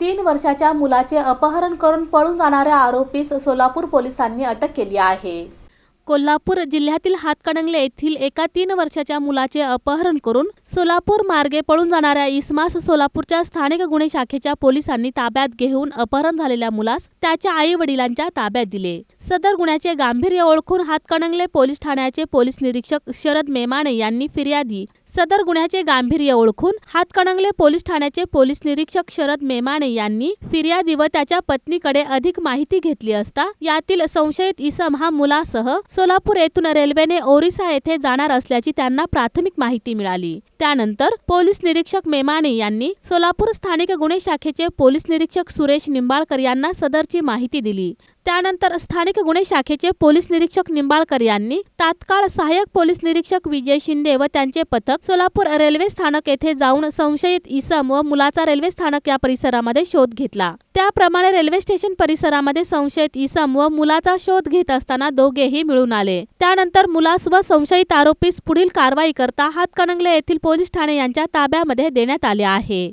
तीन वर्षाच्या मुलाचे अपहरण करून पळून जाणाऱ्या आरोपीस सोलापूर पोलिसांनी अटक केली आहे. कोल्हापूर जिल्ह्यातील हातकणंगले येथील एका तीन वर्षाच्या मुलाचे अपहरण करून सोलापूर मार्गे पळून जाणाऱ्या इस्मास सोलापूरच्या स्थानिक गुन्हे शाखेच्या पोलिसांनी ताब्यात घेऊन अपहरण झालेल्या मुलास त्याच्या आई वडिलांच्या ताब्यात दिले. सदर गुन्ह्याचे गांभीर्य ओळखून हातकणंगले पोलीस ठाण्याचे पोलीस निरीक्षक शरद मेमाणे यांनी फिर्यादी. सदर गुन्ह्याचे गांभीर्य ओळखून हातकणंगले पोलीस ठाण्याचे पोलीस निरीक्षक शरद मेमाणे यांनी फिर्यादी व त्याच्या पत्नीकडे अधिक माहिती घेतली असता यातील संशयित इसम हा मुलासह सोलापूर येथून रेल्वेने ओरिसा येथे जाणार असल्याची त्यांना प्राथमिक माहिती मिळाली. त्यानंतर पोलीस निरीक्षक मेमाणे यांनी सोलापूर स्थानिक गुन्हे शाखेचे पोलीस निरीक्षक सुरेश निंबाळकर यांना सदरची माहिती दिली. त्यानंतर स्थानिक गुन्हे शाखेचे पोलीस निरीक्षक निंबाळकर यांनी तात्काळ सहाय्यक पोलीस निरीक्षक विजय शिंदे व त्यांचे पथक सोलापूर रेल्वे स्थानक येथे जाऊन संशयित इसम व मुलाचा रेल्वे स्थानक या परिसरामध्ये शोध घेतला. त्याप्रमाणे रेल्वे स्टेशन परिसरामध्ये संशयित इसम व मुलाचा शोध घेत असताना दोघेही मिळून आले. त्यानंतर मुलास व संशयित आरोपीस पुढील कारवाई करता हातकणंगले येथील पोलीस ठाणे यांच्या ताब्यामध्ये देण्यात आले आहे.